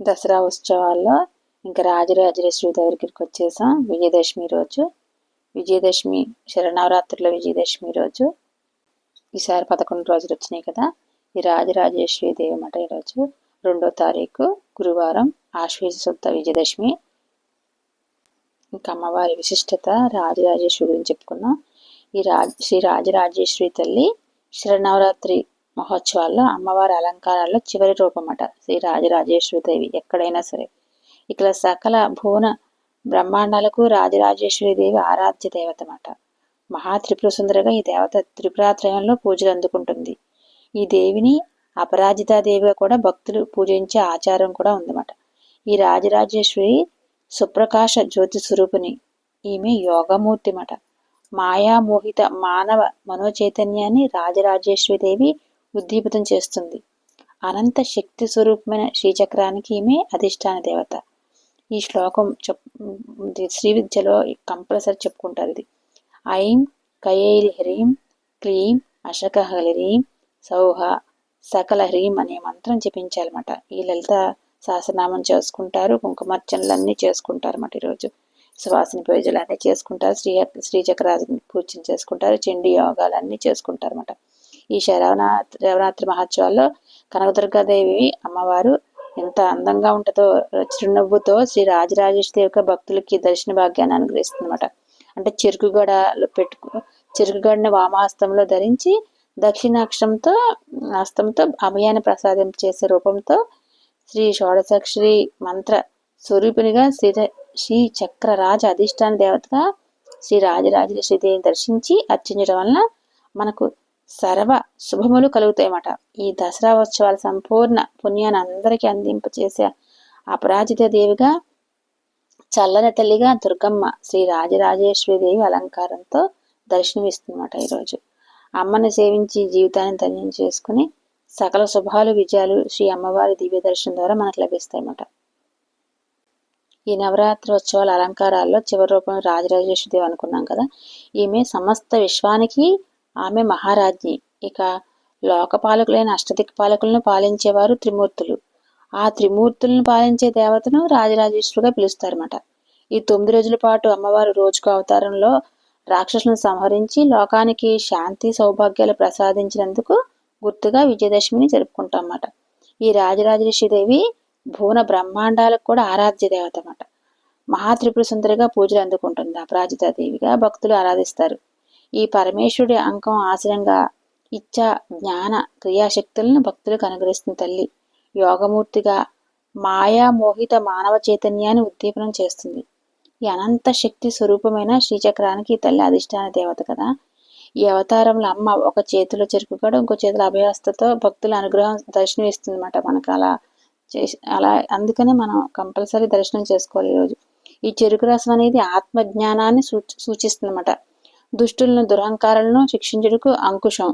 దసరా ఉత్సవాల్లో ఇంకా రాజరాజేశ్వరి దగ్గరికి వచ్చేసాం విజయదశమి రోజు. విజయదశమి శరణవరాత్రుల విజయదశమి రోజు. ఈసారి పదకొండు రోజులు వచ్చినాయి కదా ఈ రాజరాజేశ్వరి దేవి అన్నమాట ఈరోజు రెండో తారీఖు గురువారం ఆశ్వేజ శుద్ధ విజయదశమి. ఇంకా అమ్మవారి విశిష్టత రాజరాజేశ్వరి గురించి చెప్పుకున్నాం ఈ రాజ శ్రీ రాజరాజేశ్వరి తల్లి శరణవరాత్రి మహోత్సవాల్లో అమ్మవారి అలంకారాల్లో చివరి రూపమట శ్రీ రాజరాజేశ్వరి దేవి ఎక్కడైనా సరే. ఇక్కడ సకల భువన బ్రహ్మాండాలకు రాజరాజేశ్వరి దేవి ఆరాధ్య దేవత అన్నమాట మహా త్రిపుర సుందరగా ఈ దేవత త్రిపురాత్రయంలో పూజలు అందుకుంటుంది. ఈ దేవిని అపరాజితాదేవిగా కూడా భక్తులు పూజించే ఆచారం కూడా ఉందన్నమాట. ఈ రాజరాజేశ్వరి సుప్రకాశ జ్యోతి స్వరూపిణి. ఈమె యోగమూర్తి మాట మాయామోహిత మానవ మనోచైతన్యాన్ని రాజరాజేశ్వరి దేవి ఉద్దీపితం చేస్తుంది. అనంత శక్తి స్వరూపమైన శ్రీచక్రానికి ఈమె అధిష్టాన దేవత. ఈ శ్లోకం చెప్ శ్రీ విద్యలో కంపల్సరీ చెప్పుకుంటారు ఇది. ఐం కయేలి హ్రీం క్లీం అశక హలిరీం సౌహ సకల హ్రీం అనే మంత్రం జపించాలన్నమాట. ఈ లలిత సహస్రనామం చేసుకుంటారు కుంకుమార్చనలు అన్నీ చేసుకుంటారు అన్నమాట ఈరోజు. సువాసన పూజలు అన్నీ చేసుకుంటారు శ్రీ శ్రీచక్రాజుని పూజలు చేసుకుంటారు చండీ యోగాలు అన్నీ చేసుకుంటారు అన్నమాట ఈ శరవనాత్రి శరవరాత్రి మహోత్సవాల్లో కనకదుర్గాదేవి అమ్మవారు ఎంత అందంగా ఉంటుందో చిరునవ్వుతో శ్రీ రాజరాజేశ్వరి యొక్క భక్తులకి దర్శన భాగ్యాన్ని అనుగ్రహిస్తుందన్నమాట. అంటే చెరుకుగడలు పెట్టుకు చెరుకుగడని వామహస్తంలో ధరించి దక్షిణాక్షంతో హస్తంతో అభయాన్ని ప్రసాదం చేసే రూపంతో శ్రీ షోడశాక్షరి మంత్ర స్వరూపినిగా శ్రీ శ్రీ చక్రరాజ అధిష్టాన దేవతగా శ్రీ రాజరాజేశ్వరి దేవిని దర్శించి అర్చించడం వలన మనకు సర్వ శుభములు కలుగుతాయన్నమాట. ఈ దసరా ఉత్సవాల సంపూర్ణ పుణ్యాన్ని అందరికీ అందింపచేసే అపరాజిత దేవిగా చల్లని తల్లిగా దుర్గమ్మ శ్రీ రాజరాజేశ్వరి దేవి అలంకారంతో దర్శనమిస్తుందన్నమాట ఈరోజు. అమ్మని సేవించి జీవితాన్ని ధన్యం చేసుకుని సకల శుభాలు విజయాలు శ్రీ అమ్మవారి దివ్య దర్శనం ద్వారా మనకు లభిస్తాయన్నమాట. ఈ నవరాత్రి ఉత్సవాల అలంకారాల్లో చివరి రూపం రాజరాజేశ్వరి దేవి అనుకున్నాం కదా. ఈమె సమస్త విశ్వానికి ఆమె మహారాజ్ఞి. ఇక లోకపాలకులైన అష్టదిక్పాలకులను పాలించేవారు త్రిమూర్తులు. ఆ త్రిమూర్తులను పాలించే దేవతను రాజరాజేశ్వరుగా పిలుస్తారన్నమాట. ఈ తొమ్మిది రోజుల పాటు అమ్మవారు రోజుకు అవతారంలో రాక్షసులను సంహరించి లోకానికి శాంతి సౌభాగ్యాలు ప్రసాదించినందుకు గుర్తుగా విజయదశమిని జరుపుకుంటాం అన్నమాట ఈ రాజరాజేశ్వరి దేవి భువన బ్రహ్మాండాలకు కూడా ఆరాధ్య దేవత అన్నమాట మహాత్రిపుర సుందరిగా పూజలు అందుకుంటుంది. అపరాజిత దేవిగా భక్తులు ఆరాధిస్తారు. ఈ పరమేశ్వరుడి అంకం ఆశ్రయంగా ఇచ్చా జ్ఞాన క్రియాశక్తులను భక్తులకు అనుగ్రహిస్తుంది తల్లి. యోగమూర్తిగా మాయా మోహిత మానవ చైతన్యాన్ని ఉద్దీపనం చేస్తుంది. ఈ అనంత శక్తి స్వరూపమైన శ్రీచక్రానికి తల్లి అధిష్టాన దేవత కదా. ఈ అవతారంలో అమ్మ ఒక చేతిలో చెరుకుగాడు ఇంకో చేతిలో అభయహస్తతో భక్తుల అనుగ్రహం దర్శనం ఇస్తుంది అనమాట మనకు. అలా చేసి అలా అందుకనే మనం కంపల్సరీ దర్శనం చేసుకోవాలి ఈరోజు ఈ చెరుకు రసం అనేది ఆత్మజ్ఞానాన్ని సూచిస్తుంది అనమాట దుష్టులను దురహంకారాలను శిక్షించుటకు అంకుశం.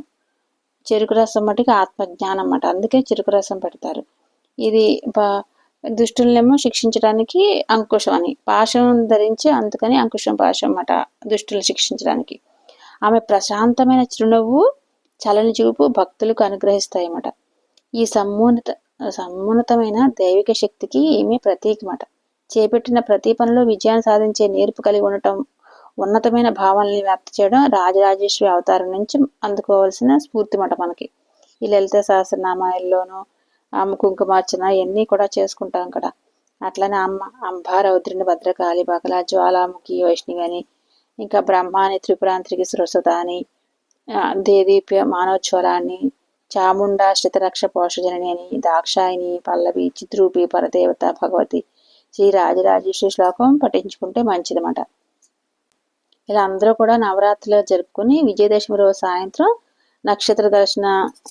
చెరుకు రసం మటుకు ఆత్మజ్ఞానం అన్నమాట. అందుకే చెరుకు రసం పెడతారు. ఇది దుష్టులనేమో శిక్షించడానికి అంకుశం అని. పాశం ధరించి అందుకని అంకుశం పాశం అన్నమాట దుష్టులను శిక్షించడానికి. ఆమె ప్రశాంతమైన చిరునవ్వు చలని చూపు భక్తులకు అనుగ్రహిస్తాయి అన్నమాట. ఈ సమ్మోన్నత సమున్నతమైన దైవిక శక్తికి ఈమె ప్రతీకమాట. చేపట్టిన ప్రతి పనిలో విజయాన్ని సాధించే నేర్పు కలిగి ఉండటం ఉన్నతమైన భావాలని వ్యాప్తి చేయడం రాజరాజేశ్వరి అవతారం నుంచి అందుకోవాల్సిన స్ఫూర్తి మాట మనకి. ఈ లలిత సహస్రనామాయల్లోనూ అమ్మ కుంకుమార్చన ఇవన్నీ కూడా చేసుకుంటాం కదా. అట్లనే అమ్మ అంబారౌద్రిని భద్రకాళి బకల జ్వాలాముఖి వైష్ణవి అని ఇంకా బ్రహ్మాని త్రిపురాంత్రికి సురసత అని దేదీప్య మానోజ్వలాన్ని చాముండ శ్రితరక్ష పోషజనని అని దాక్షాయిని పల్లవి చిత్రూపి పరదేవత భగవతి శ్రీ రాజరాజేశ్వరి శ్లోకం పఠించుకుంటే మంచిదన్నమాట. ఇలా అందరూ కూడా నవరాత్రులు జరుపుకుని విజయదశమి రోజు సాయంత్రం నక్షత్ర దర్శన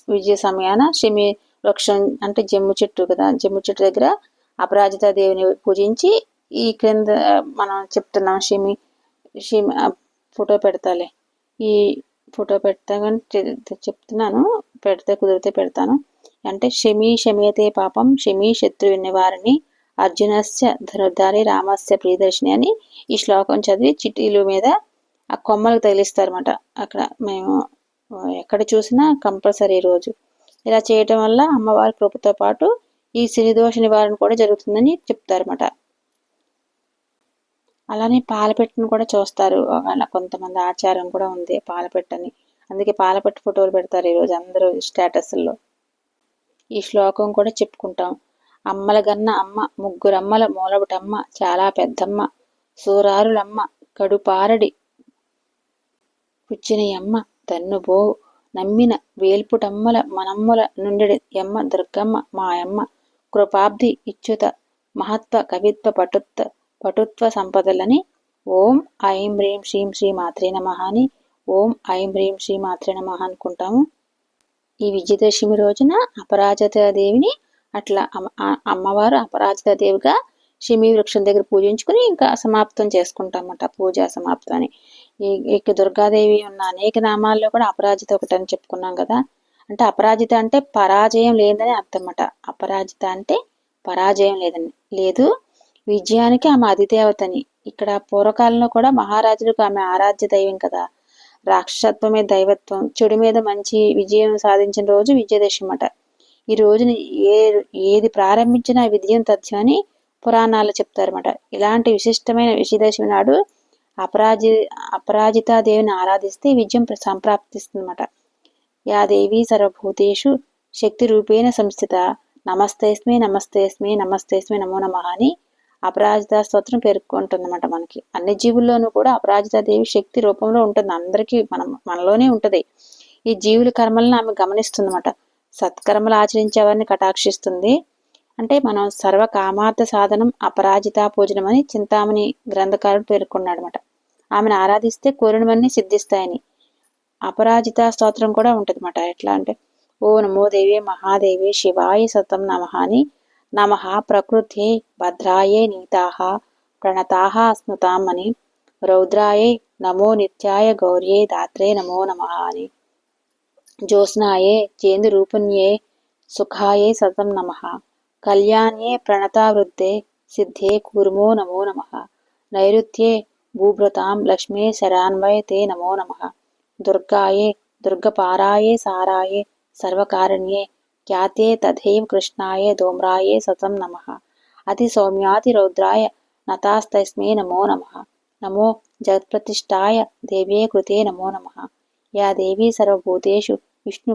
విజయ సమయాన శమి వృక్షం అంటే జమ్ము చెట్టు కదా జమ్ము చెట్టు దగ్గర అపరాజిత దేవిని పూజించి ఈ క్రింద మనం చెప్తున్నాం శమి శమి ఫోటో పెడతాలే. ఈ ఫోటో పెడతామని చెప్తున్నాను పెడితే కుదిరితే పెడతాను. అంటే శమి షమేతే పాపం శమి శత్రువుని నివారిణి అర్జునస్య ధనుర్ధారి రామస్య ప్రియదర్శిని అని ఈ శ్లోకం చదివి చిట్టీలు మీద ఆ కొమ్మలకు తగిలిస్తారన్నమాట. అక్కడ మేము ఎక్కడ చూసినా కంపల్సరీ రోజు. ఇలా చేయటం వల్ల అమ్మవారి కృపతో పాటు ఈ శనిదోష నివారణ కూడా జరుగుతుందని చెప్తారన్నమాట. అలానే పాలపెట్టును కూడా చూస్తారు. అలా కొంతమంది ఆచారం కూడా ఉంది పాలపెట్టని. అందుకే పాలపెట్టు ఫోటోలు పెడతారు ఈరోజు అందరూ స్టేటస్ల్లో ఈ శ్లోకం కూడా చెప్పుకుంటాం. అమ్మల గన్న అమ్మ ముగ్గురమ్మల మూలబటమ్మ చాలా పెద్దమ్మ సూరారులమ్మ కడుపారడి పుచ్చినయమ్మ తన్నుబో నమ్మిన వేల్పుటమ్మల మనమ్మల నుండి ఎమ్మ దుర్గమ్మ మాయమ్మ కృపాబ్ది ఇచ్యుత మహత్వ కవిత్వ పటుత్వ పటుత్వ సంపదలని ఓం ఐం హ్రీం శ్రీం శ్రీ మాత్రే నమ అని ఓం ఐం హ్రీం శ్రీ మాత్రే నమ అనుకుంటాము. ఈ విజయదశమి రోజున అపరాజిత దేవిని అట్లా అమ్మవారు అపరాజిత దేవిగా షిమి వృక్షం దగ్గర పూజించుకుని ఇంకా సమాప్తం చేసుకుంటామన్నమాట పూజ సమాప్తం అని. ఇక దుర్గాదేవి ఉన్న అనేక నామాల్లో కూడా అపరాజిత ఒకటి అని చెప్పుకున్నాం కదా. అంటే అపరాజిత అంటే పరాజయం లేదని అర్థం అన్నమాట అపరాజిత అంటే పరాజయం లేదని లేదు విజయానికి ఆమె అధిదేవతని. ఇక్కడ పూర్వకాలంలో కూడా మహారాజులకు ఆమె ఆరాధ్య దైవం కదా. రాక్షసత్వమే దైవత్వం చెడు మీద మంచి విజయం సాధించిన రోజు విజయదశమి అట ఈ రోజుని ఏ ఏది ప్రారంభించినా విజయం తథ్యమని పురాణాలు చెప్తారన్నమాట. ఇలాంటి విశిష్టమైన విజయదశమి నాడు అపరాజి అపరాజితాదేవిని ఆరాధిస్తే విజయం సంప్రాప్తిస్తుందన్నమాట. యా దేవి సర్వభూతేషు శక్తి రూపేణ సంస్థిత నమస్తేస్మి నమస్తేస్మి నమస్తేస్మి నమో నమ అని అపరాజిత స్తోత్రం పేర్కొంటుందన్నమాట మనకి. అన్ని జీవుల్లోనూ కూడా అపరాజిత దేవి శక్తి రూపంలో ఉంటుంది. అందరికీ మనం మనలోనే ఉంటుంది. ఈ జీవుల కర్మలను ఆమె గమనిస్తుందన్నమాట. సత్కర్మలు ఆచరించేవారిని కటాక్షిస్తుంది. అంటే మనం సర్వకామార్థ సాధనం అపరాజిత పూజనం అని చింతామణి గ్రంథకారుడు పేర్కొన్నాడు అనమాట ఆమెను ఆరాధిస్తే కోరినవన్నీ సిద్ధిస్తాయని. అపరాజిత స్తోత్రం కూడా ఉంటుంది అనమాట ఎట్లా అంటే ఓ నమోదేవి మహాదేవి శివాయ సతం నమ అని నమ ప్రకృతి భద్రాయే నీతాహ ప్రణతాహ స్మృతాం అని రౌద్రాయే నమో నిత్యాయ గౌర్యే దాత్రే నమో నమ అని జ్యోత్స్నాయే రూపుణ్యే సుఖాయే సతం నమ కళ్యాణ్యే ప్రణతావృద్ధే సిద్ధే కూర్మో నమో నమ నైరుత్యే భూభృతాం లక్ష్మీ శరాన్వయ తే నమో నమ దుర్గాయే దుర్గపారాయే సారాయే సర్వకారణ్యే ఖ్యాతే తథైవ కృష్ణాయ ధూమ్రాయే సతం నమ అతి సౌమ్యాతి రౌద్రాయ నతాస్తస్మే నమో నమ నమో జగత్ప్రతిష్టాయ దేవ్యే కృతే నమో నమ యా దేవీ సర్వభూతేషు విష్ణు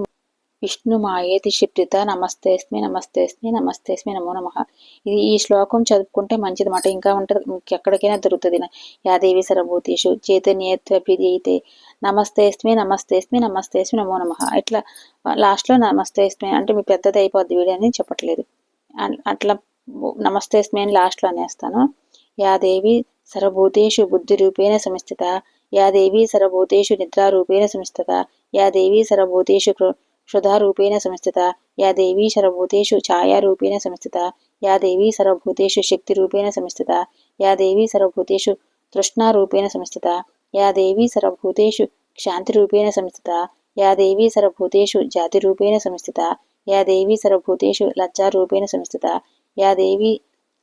విష్ణుమాయేతి క్షిప్తిత నమస్తేస్మి నమస్తేస్మి నమస్తేస్మి నమో నమ. ఇది ఈ శ్లోకం చదువుకుంటే మంచిది మాట. ఇంకా ఉంటుంది మీకు ఎక్కడికైనా దొరుకుతుంది. యాదేవి సర్వభూతేషు చైతన్యత్వభిధీతే నమస్తేస్మి నమస్తేస్మి నమస్తేస్మి నమో నమ. ఇట్లా లాస్ట్లో నమస్తేస్మి అంటే మీ పెద్దది అయిపోద్ది వీడియో అని చెప్పట్లేదు. అట్లా నమస్తేస్మి అని లాస్ట్లో అనేస్తాను. యాదేవి సర్వభూతేషు బుద్ధి రూపేణ సంస్థిత యాదేవి సర్వభూతేషు నిద్రారూపేణ या देवी सर्वभूतेषु क्षुधारूपेण संस्थिता या देवी सर्वभूतेषु छायारूपेण संस्थिता या देवी सर्वभूतेषु शक्तिरूपेण संस्थिता या देवी सर्वभूतेषु तृष्णारूपेण संस्थिता या देवी सर्वभूतेषु क्षान्तिरूपेण संस्थिता या देवी सर्वभूतेषु जातिरूपेण संस्थिता या देवी सर्वभूतेषु लज्जारूपेण संस्थिता या देवी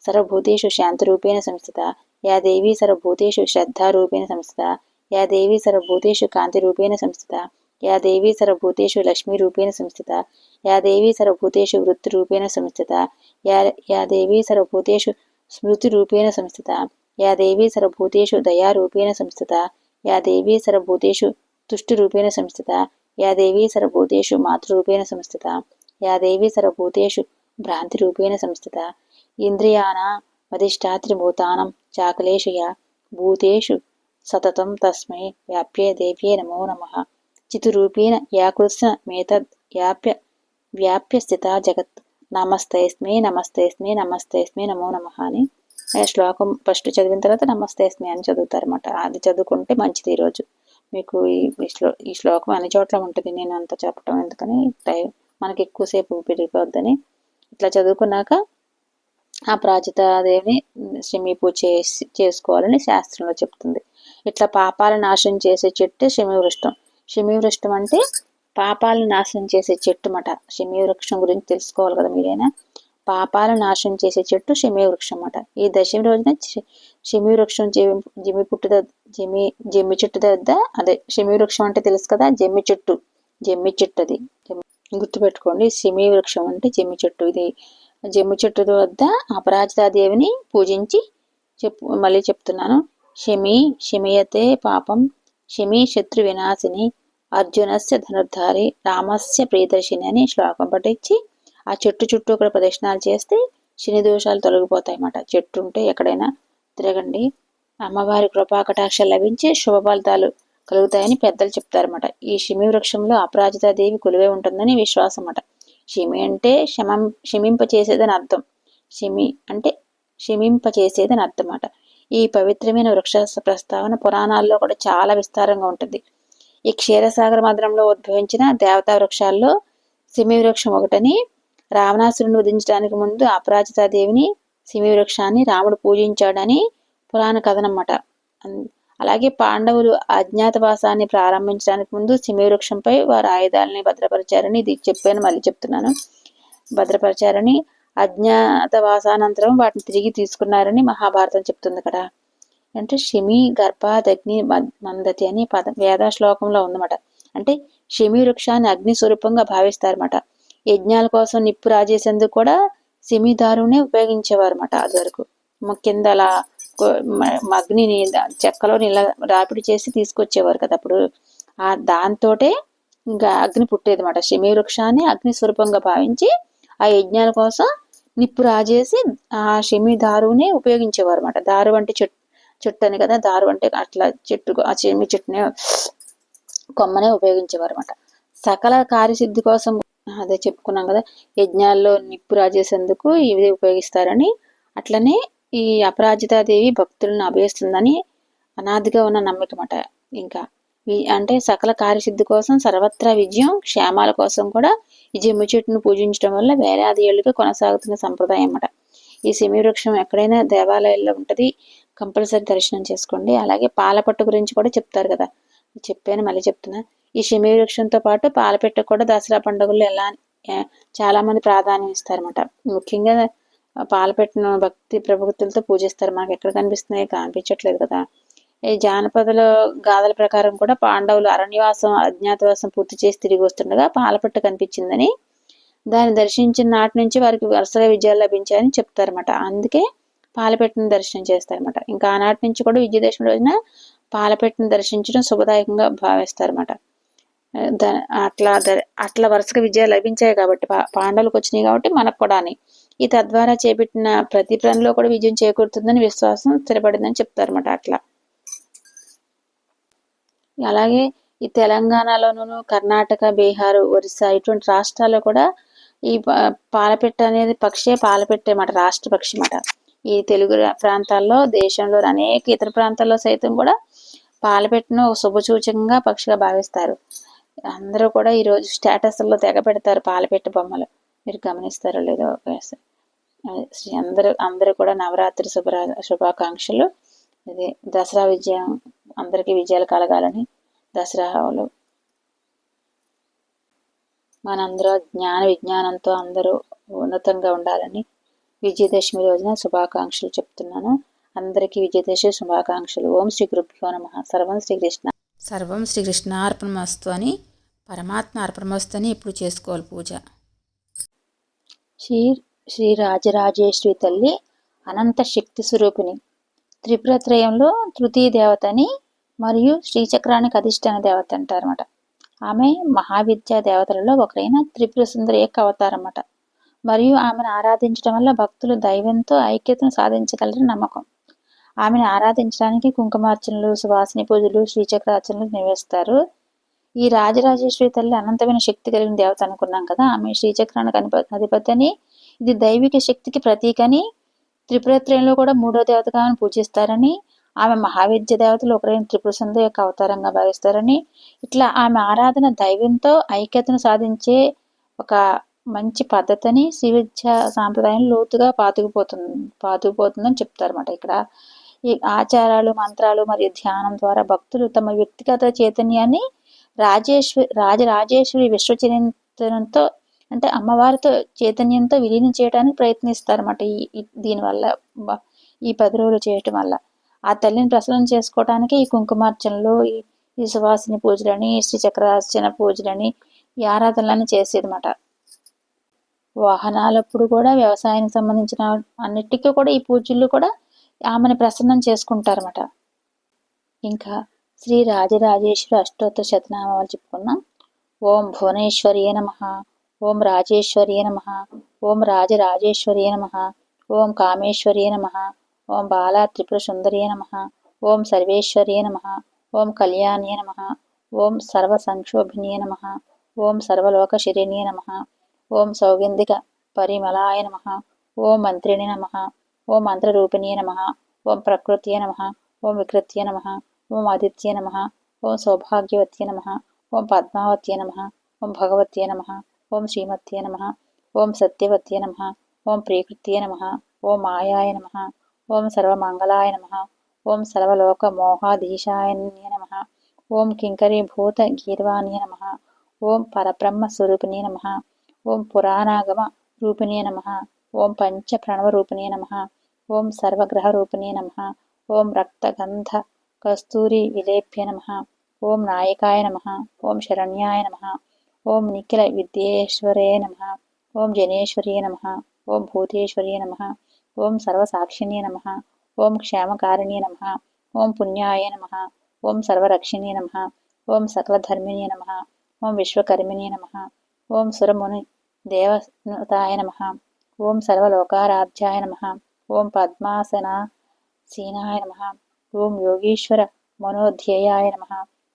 सर्वभूतेषु शान्तरूपेण संस्थिता या देवी सर्वभूतेषु श्रद्धारूपेण संस्थिता या देवी सर्वभूतेषु कान्तिरूपेण संस्थिता या देवी सर्वभूतेषु लक्ष्मीरूपेण संस्थिता या देवी सर्वभूतेषु वृत्तिरूपेण संस्थिता या या देवी सर्वभूतेषु स्मृतिरूपेण संस्थिता या देवी सर्वभूतेषु दयारूपेण संस्थिता या देवी सर्वभूतेषु तुष्टिरूपेण संस्थिता या देवी सर्वभूतेषु मातृरूपेण संस्थिता या देवी सर्वभूतेषु भ्रान्तिरूपेण संस्थिता इन्द्रियाणामधिष्ठात्रिभूतानां चाकलेशया भूतेषु सततं तस्मै व्याप्ये देव्ये नमो नमः చితురూపేణ యాకృత్స్న మేతద్ వ్యాప్య వ్యాప్య స్థిత జగత్. నమస్తేస్మే నమస్తేస్మే నమస్తేస్మే నమో నమ అని. శ్లోకం ఫస్ట్ చదివిన తర్వాత నమస్తేస్మే అని చదువుతారనమాట అది చదువుకుంటే మంచిది ఈరోజు మీకు ఈ శ్లో ఈ శ్లోకం అన్ని చోట్ల ఉంటుంది. నేను అంత చెప్పటం ఎందుకని టైం మనకి ఎక్కువసేపు పెరిగిపోద్దని ఇట్లా చదువుకున్నాక ఆ ప్రాచితాదేవిని శమి పూజ చేసి చేసుకోవాలని శాస్త్రంలో చెప్తుంది. ఇట్లా పాపాల నాశనం చేసే చెట్టు శమి వృష్టం వృక్షం అంటే పాపాలను నాశనం చేసే చెట్టు మాట వృక్షం గురించి తెలుసుకోవాలి కదా మీరైనా. పాపాలను నాశనం చేసే చెట్టు వృక్షం అన్నమాట ఈ దశమి రోజున వృక్షం జమి జమి పుట్టు జమి జమ్మి చెట్టు వద్ద అదే వృక్షం అంటే తెలుసు కదా జమ్మి చెట్టు. జమ్మి చెట్టు అది గుర్తుపెట్టుకోండి వృక్షం అంటే జమ్మి చెట్టు. ఇది జమ్మి చెట్టు వద్ద అపరాజితాదేవిని పూజించి చెప్పు మళ్ళీ చెప్తున్నాను. శమి శమియతే పాపం శమి శత్రు వినాశిని అర్జునస్య ధనుర్ధారి రామస్య ప్రియదర్శిని అని శ్లోకం పట్టించి ఆ చెట్టు చుట్టూ ఒక ప్రదక్షిణాలు చేస్తే శని దోషాలు తొలగిపోతాయి అన్నమాట చెట్టు ఉంటే ఎక్కడైనా తిరగండి. అమ్మవారి కృపాకటాక్ష లభించి శుభ ఫలితాలు కలుగుతాయని పెద్దలు చెప్తారన్నమాట. ఈ శమి వృక్షంలో అపరాజితాదేవి కొలువే ఉంటుందని విశ్వాసం అన్నమాట శమి అంటే శమం శమింప చేసేదని అర్థం. శమి అంటే శమింప చేసేదని అర్థం అన్నమాట ఈ పవిత్రమైన వృక్ష ప్రస్తావన పురాణాల్లో కూడా చాలా విస్తారంగా ఉంటుంది. ఈ క్షీరసాగర మధురంలో ఉద్భవించిన దేవతా వృక్షాల్లో సిమి వృక్షం ఒకటని రావణాసురుని వధించడానికి ముందు అపరాజితాదేవిని సిమి వృక్షాన్ని రాముడు పూజించాడని పురాణ కథనమాట. అలాగే పాండవులు అజ్ఞాతవాసాన్ని ప్రారంభించడానికి ముందు సిమి వృక్షంపై వారు ఆయుధాలని భద్రపరిచారని ఇది చెప్పాను మళ్ళీ చెప్తున్నాను. భద్రపరిచారని అజ్ఞాతవాసానంతరం వాటిని తిరిగి తీసుకున్నారని మహాభారతం చెప్తుంది కదా. అంటే షమి గర్భాదగ్ని మందతి అని పద వేద శ్లోకంలో ఉందన్నమాట. అంటే షమి వృక్షాన్ని అగ్ని స్వరూపంగా భావిస్తారన్నమాట. యజ్ఞాల కోసం నిప్పు రాజేసేందుకు కూడా సిమిదారునే ఉపయోగించేవారు అనమాట అది వరకు. కింద అలా అగ్నిని చెక్కలో నిల రాపిడి చేసి తీసుకొచ్చేవారు కదా అప్పుడు. ఆ దాంతోటే ఇంకా అగ్ని పుట్టేది అనమాట శమి వృక్షాన్ని అగ్ని స్వరూపంగా భావించి ఆ యజ్ఞాల కోసం నిప్పు రాజేసి ఆ షమి దారునే ఉపయోగించేవారు అనమాట దారు అంటే చెట్టు చెట్టు అని కదా దారు అంటే అట్లా చెట్టు ఆ చెమి చెట్టుని కొమ్మనే ఉపయోగించేవారు అనమాట సకల కార్యసిద్ధి కోసం అదే చెప్పుకున్నాం కదా యజ్ఞాల్లో నిప్పు రాజేసేందుకు ఇవి ఉపయోగిస్తారని అట్లనే ఈ అపరాజితాదేవి భక్తులను అభయస్తుందని అనాదిగా ఉన్న నమ్మకం అట ఇంకా అంటే సకల కార్యసిద్ధి కోసం సర్వత్రా విజయం క్షేమాల కోసం కూడా ఈ జమ్మి చెట్టును పూజించడం వల్ల వేలాది ఏళ్ళుగా కొనసాగుతున్న సంప్రదాయం అన్నమాట. ఈ సెమి వృక్షం ఎక్కడైనా దేవాలయాల్లో ఉంటుంది కంపల్సరీ దర్శనం చేసుకోండి. అలాగే పాలపట్టు గురించి కూడా చెప్తారు కదా. చెప్పాను మళ్ళీ చెప్తున్నా. ఈ సెమి వృక్షంతో పాటు పాలపెట్టు కూడా దసరా పండుగల్లో ఎలా చాలామంది ప్రాధాన్యం ఇస్తారన్నమాట ముఖ్యంగా పాలపెట్టిన భక్తి ప్రభుత్తులతో పూజిస్తారు. మాకు ఎక్కడ కనిపిస్తున్నాయి కనిపించట్లేదు కదా. ఈ జానపదల గాథల ప్రకారం కూడా పాండవులు అరణ్యవాసం అజ్ఞాతవాసం పూర్తి చేసి తిరిగి వస్తుండగా పాలపెట్ట కనిపించిందని దాన్ని దర్శించిన నాటి నుంచి వారికి వరుసగా విజయాలు లభించాయని చెప్తారన్నమాట. అందుకే పాలపెట్టను దర్శనం చేస్తారన్నమాట. ఇంకా ఆనాటి నుంచి కూడా విజయదశమి రోజున పాలపెట్టను దర్శించడం శుభదాయకంగా భావిస్తారన్నమాట. అట్లా అట్లా వరుసగా విజయాలు లభించాయి కాబట్టి పాండవులకు వచ్చినాయి కాబట్టి మనకు కూడా అని ఈ తద్వారా చేపట్టిన ప్రతి పనిలో కూడా విజయం చేకూరుతుందని విశ్వాసం స్థిరపడిందని చెప్తారన్నమాట అట్లా. అలాగే ఈ తెలంగాణలోను కర్ణాటక బీహార్ ఒరిస్సా ఇటువంటి రాష్ట్రాల్లో కూడా ఈ పాలపెట్ట అనేది పక్షే పాలపెట్టే మాట రాష్ట్ర పక్షి మాట. ఈ తెలుగు ప్రాంతాల్లో దేశంలో అనేక ఇతర ప్రాంతాల్లో సైతం కూడా పాలపెట్టను శుభసూచకంగా పక్షిగా భావిస్తారు. అందరూ కూడా ఈరోజు స్టేటస్లో తెగ పెడతారు పాలపెట్ట బొమ్మలు. మీరు గమనిస్తారో లేదో అందరూ అందరూ కూడా నవరాత్రి శుభ శుభాకాంక్షలు. ఇది దసరా విజయం అందరికీ విజయాలు కలగాలని దసరాలో మనందరూ జ్ఞాన విజ్ఞానంతో అందరూ ఉన్నతంగా ఉండాలని విజయదశమి రోజున శుభాకాంక్షలు చెప్తున్నాను. అందరికీ విజయదశమి శుభాకాంక్షలు. ఓం శ్రీ గురుభ్యో నమ. సర్వం శ్రీకృష్ణ సర్వం శ్రీకృష్ణ అర్పణమస్తు అని పరమాత్మ అర్పణమస్తు అని ఇప్పుడు చేసుకోవాలి పూజ. శ్రీ శ్రీ రాజరాజేశ్వరి తల్లి అనంత శక్తి స్వరూపిణి. త్రిపురత్రయంలో తృతీయ దేవతని మరియు శ్రీచక్రానికి అధిష్టాన దేవత అంటారన్నమాట. ఆమె మహావిద్యా దేవతలలో ఒకరైన త్రిపుర సుందరి యొక్క అవతారం అన్నమాట మరియు ఆమెను ఆరాధించడం వల్ల భక్తులు దైవంతో ఐక్యతను సాధించగలరని నమ్మకం. ఆమెను ఆరాధించడానికి కుంకుమార్చనలు సువాసిని పూజలు శ్రీచక్రార్చనలు నిర్వహిస్తారు. ఈ రాజరాజేశ్వరి తల్లి అనంతమైన శక్తి కలిగిన దేవత అనుకున్నాం కదా ఆమె శ్రీచక్రానికి అధిపతి అని ఇది దైవిక శక్తికి ప్రతీకని త్రిపురత్రయంలో కూడా మూడో దేవతగా ఆమెను పూజిస్తారని ఆమె మహావిద్య దేవతలు ఒకరైన త్రిపురసంధ యొక్క అవతారంగా భావిస్తారని ఇట్లా ఆమె ఆరాధన దైవంతో ఐక్యతను సాధించే ఒక మంచి పద్ధతిని శ్రీ విద్య సాంప్రదాయం లోతుగా పాతుకుపోతుంది పాతుకుపోతుందని చెప్తారన్నమాట ఇక్కడ. ఈ ఆచారాలు మంత్రాలు మరియు ధ్యానం ద్వారా భక్తులు తమ వ్యక్తిగత చైతన్యాన్ని రాజేశ్వరి రాజరాజేశ్వరి విశ్వచరిత్రంతో అంటే అమ్మవారితో చైతన్యంతో విలీనం చేయడానికి ప్రయత్నిస్తారన్నమాట ఈ దీనివల్ల ఈ పది రోజులు చేయటం వల్ల. ఆ తల్లిని ప్రసన్నం చేసుకోవడానికి ఈ కుంకుమార్చనలు ఈ సువాసిని పూజలని శ్రీ చక్రార్చన పూజలని ఈ ఆరాధనలని చేసేదన్నమాట. వాహనాలప్పుడు కూడా వ్యవసాయానికి సంబంధించిన అన్నిటికీ కూడా ఈ పూజలు కూడా ఆమెను ప్రసన్నం చేసుకుంటారన్నమాట. ఇంకా శ్రీ రాజరాజేశ్వరి అష్టోత్తర శతనామాలు చెప్పుకున్నాం ఓం భువనేశ్వరియే నమ. ఓం రాజేశ్వరియే నమ. ఓం రాజరాజేశ్వరియే నమ. ఓం కామేశ్వరియే నమ. ఓం బాలా త్రిపుర సుందరియే నమ ఓం సర్వేశ్వరియే నమ ఓం కళ్యాణ్యే నమ ఓం సర్వ సంక్షోభిన్యే నమ ఓం సర్వలోకశిరిణ్యే నమ ఓం సౌగంధిక పరిమళాయ నమ ఓం మంత్రిణి నమ ఓం మంత్రరూపిణ్యే నమ ఓం ప్రకృత్యే నమ ఓం వికృత్యే నమ ఓం ఆదిత్యే నమ ఓం సౌభాగ్యవత్యే నమ ఓం పద్మావత్యే నమ ఓం భగవత్యే నమ ఓం శ్రీమత్యే నమ ఓం సత్యవత్యే నమ ఓం ప్రియకృత్యే నమ ఓం మాయాయ నమ ఓం సర్వమంగళాయ నమ ఓం సర్వలోక మోహాధీశాయ నమ ఓం కింకరీభూత గీర్వాణ్య నమ ఓం పరబ్రహ్మ స్వరూపిణే నమ ఓం పురాణాగమ రూపిణే నమ ఓం పంచ ప్రణవ రూపిణే నమ ఓం సర్వగ్రహ రూపిణే నమ ఓం రక్తగంధ కస్తూరి విలేభ్య నమ ఓం నాయకాయ నమ ఓం శరణ్యాయ నమ ఓం నిఖిల విద్యేశ్వరే నమ ఓం జనేశ్వరీ నమ ఓం భూతేశ్వరీ నమ ఓం సర్వసాక్షిణ్యే నమ ఓం క్షేమకారిణ్యే నమ ఓం పుణ్యాయ నమ ఓం సర్వరక్షిణ్యే నమ ఓం సకలధర్మిణ్యే నమ ఓం విశ్వకర్మిణ్యే నమ ఓం సురముని దేవతాయ నమ ఓం సర్వలోకారాధ్యాయ నమ ఓం పద్మాసన సీనాయ నమ ఓం యోగీశ్వర మనోధ్యేయాయ నమ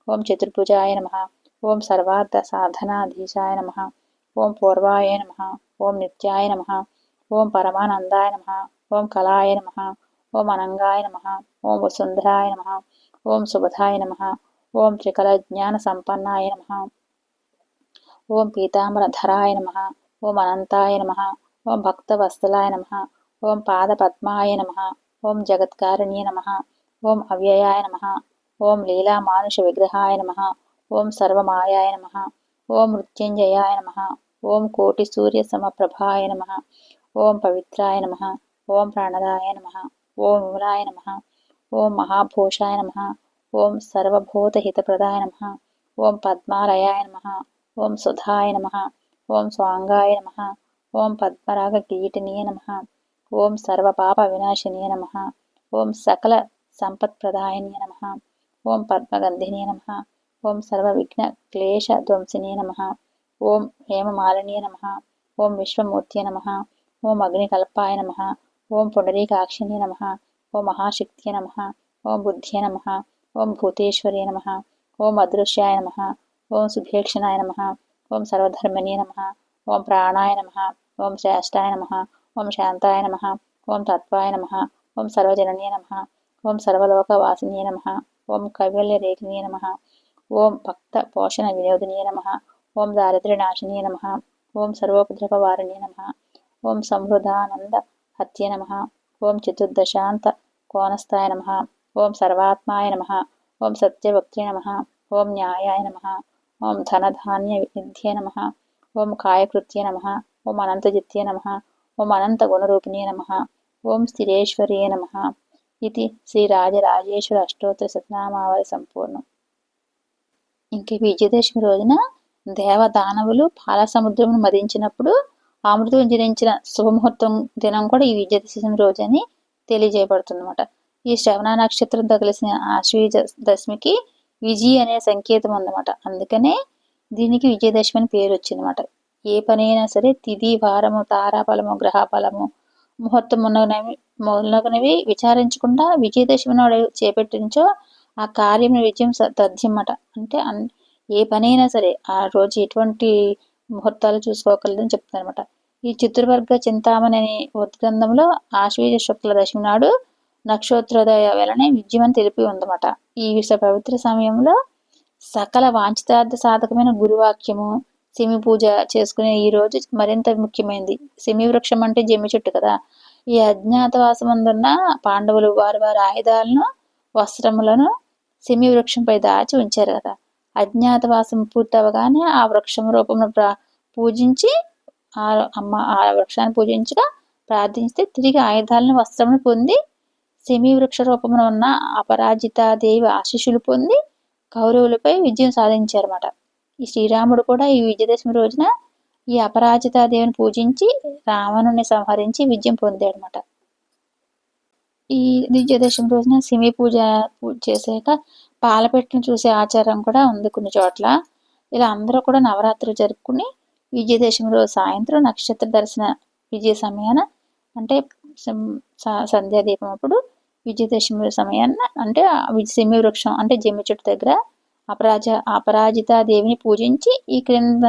ఓం చతుర్భుజాయ నమ ఓం సర్వార్థ సాధనాధీశాయ నమ ఓం పూర్వాయ నమ ఓం నిత్యాయ నమ ఓం పరమానందాయ నమ ఓం కళాయ నమ ఓం అనంగాయ నమ ఓం వసుంధరాయ నమ ఓం సుభదాయ నమ ఓం త్రికల జ్ఞాన సంపన్నాయ నమ ఓం పీతాంబరధరాయ నమ ఓం అనంతాయ నమ ఓం భక్తవత్సలాయ నమ ఓం పాదపద్మాయ నమ ఓం జగత్కారణ్య నమ ఓం అవ్యయాయ నమ ఓం లీలామానుష విగ్రహాయ నమ ఓం సర్వమాయాయ నమ ఓం మృత్యుంజయాయ నమ ఓం కోటి సూర్య సమప్రభాయ నమ ఓం పవిత్రాయ నమ ఓం ప్రాణదాయ నమ ఓం విమలాయ నమ ఓం మహాభూషాయ నమ ఓం సర్వభూతహితప్రదాయ నమ ఓం పద్మాలయాయ నమ ఓం సుధాయ నమ ఓం స్వాంగాయ నమ ఓం పద్మరాగ కీటినీయ నమ ఓం సర్వపాప వినాశినీయ నమ ఓం సకల సంపత్ప్రదాయనీయ నమ ఓం పద్మగంధినీయ నమ ఓం సర్వవిఘ్న క్లేశ ధ్వంసినీయ నమ ఓం హేమమాలినీయ నమ ఓం విశ్వమూర్తియ నమ ఓం అగ్నికల్పాయ నమ ఓం పుండరీకాక్షిణ్య నమ ఓం మహాశక్తియ నమ ఓం బుద్ధ్యే నమ ఓం భూతేశ్వర్య నమ ఓం అదృశ్యాయ నమ ఓం సుభేక్షణాయ నమ ఓం సర్వధర్మిణీ నమ ఓం ప్రాణాయ నమ ఓం శ్రేష్టాయ నమ ఓం శాంతాయ నమ ఓం తత్వాయ నమ ఓం సర్వజననీయ నమ ఓం సర్వలోకవాసినీయ నమ ఓం కైవల్యరేఖినీయ నమ ఓం భక్త పోషణ వినోదినీయ నమ ఓం దారిద్ర్యనాశినీయ నమ ఓం సర్వోపద్రవవారిణీయ నమ ఓం సంహృదానంద హత్య నమ. ఓం చతుర్దశాంత కోనస్థాయ నమ. ఓం సర్వాత్మాయ నమ. ఓం సత్యవక్త్రే నమ. ఓం న్యాయాయ నమ. ఓం ధనధాన్య విద్యే నమ. ఓం కాయకృత్య నమ. ఓం అనంతజిత్యే నమ. ఓం అనంత అనంతగుణరూపిణే నమ. ఓం స్థిరేశ్వర్యే నమ. ఇది శ్రీ రాజరాజేశ్వర అష్టోత్తర సత్నామావళి సంపూర్ణం. ఇంక విజయదశమి రోజున దేవదానవులు పాలసముద్రమును మదించినప్పుడు అమృతం జరించిన శుభముహూర్తం దినం కూడా ఈ విజయదశమి రోజు అని తెలియజేయబడుతుంది అనమాట ఈ శ్రవణ నక్షత్రంతో కలిసిన ఆశ్వీజ దశమికి విజయ అనే సంకేతం ఉందన్నమాట. అందుకనే దీనికి విజయదశమి అని పేరు వచ్చిందన్నమాట. ఏ పనైనా సరే తిథి వారము తారాఫలము గ్రహఫలము ముహూర్తం మొన్నగనవి మొదలగునవి విచారించకుండా విజయదశమి నాడు చేపట్టించో ఆ కార్యం విజయం స- తథ్యమట అంటే అన్- ఏ పనైనా సరే ఆ రోజు ఎటువంటి ముహూర్తాలు చూసుకోగలదని చెప్తుందనమాట అనమాట ఈ చిత్రవర్గ చింతామణి అనే ఉద్గ్రంథంలో ఆశ్వీజ శుక్ల దశమి నాడు నక్షత్రోదయ వేళనే విద్యమని తెలిపి ఉందన్నమాట. ఈ విష పవిత్ర సమయంలో సకల వాంఛితార్థ సాధకమైన గురువాక్యము సిమి పూజ చేసుకునే ఈ రోజు మరింత ముఖ్యమైనది సిమి వృక్షం అంటే జమ్మి చెట్టు కదా. ఈ అజ్ఞాతవాసం అందున్న పాండవులు వారి వారి ఆయుధాలను వస్త్రములను సిమి వృక్షంపై దాచి ఉంచారు కదా. అజ్ఞాతవాసం పూర్తవగానే ఆ వృక్షం రూపంలో పూజించి ఆ అమ్మ ఆ వృక్షాన్ని పూజించగా ప్రార్థిస్తే తిరిగి ఆయుధాలను వస్త్రమును పొంది సెమీ వృక్ష రూపంలో ఉన్న అపరాజిత దేవి ఆశీస్సులు పొంది కౌరవులపై విజయం సాధించారన్నమాట. ఈ శ్రీరాముడు కూడా ఈ విజయదశమి రోజున ఈ అపరాజితాదేవిని పూజించి రావణుని సంహరించి విజయం పొందాడనమాట ఈ విజయదశమి రోజున సిమి పూజ పూజ చేసాక పాలపెట్టును చూసే ఆచారం కూడా ఉంది కొన్ని చోట్ల. ఇలా అందరూ కూడా నవరాత్రులు జరుపుకుని విజయదశమి రోజు సాయంత్రం నక్షత్ర దర్శన విజయ సమయాన అంటే సంధ్యా దీపం సంధ్యాదీపం అప్పుడు విజయదశమి సమయాన అంటే ఆ వృక్షం అంటే జమ్మి చెట్టు దగ్గర అపరాజ అపరాజిత దేవిని పూజించి ఈ క్రింద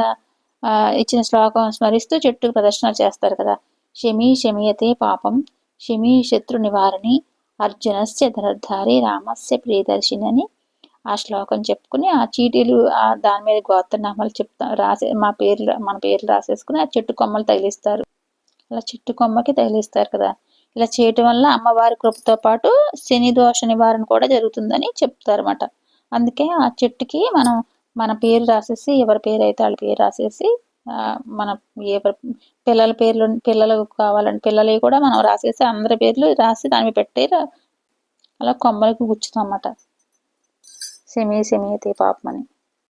ఇచ్చిన శ్లోకం స్మరిస్తూ చెట్టు ప్రదర్శనలు చేస్తారు కదా. శమి శమియతే పాపం శమి శత్రు నివారణి అర్జునస్య ధనుర్ధారి రామస్య ప్రియదర్శిని అని ఆ శ్లోకం చెప్పుకుని ఆ చీటీలు ఆ దాని మీద గోత్రనామాలు చెప్తా రాసే మా పేర్లు మన పేర్లు రాసేసుకుని ఆ చెట్టు కొమ్మలు తగిలిస్తారు. అలా చెట్టు కొమ్మకి తగిలిస్తారు కదా. ఇలా చేయటం వల్ల అమ్మవారి కృపతో పాటు శని దోష నివారణ కూడా జరుగుతుందని చెప్తారన్నమాట. అందుకే ఆ చెట్టుకి మనం మన పేరు రాసేసి ఎవరి పేరు అయితే వాళ్ళ పేరు రాసేసి మన ఎవరి పిల్లల పేర్లు పిల్లలకు కావాలంటే పిల్లలవి కూడా మనం రాసేసి అందరి పేర్లు రాసి దాని మీద పెట్టే అలా కొమ్మలకు గుచ్చుతాం అన్నమాట సెమి సెమియతే పాపమని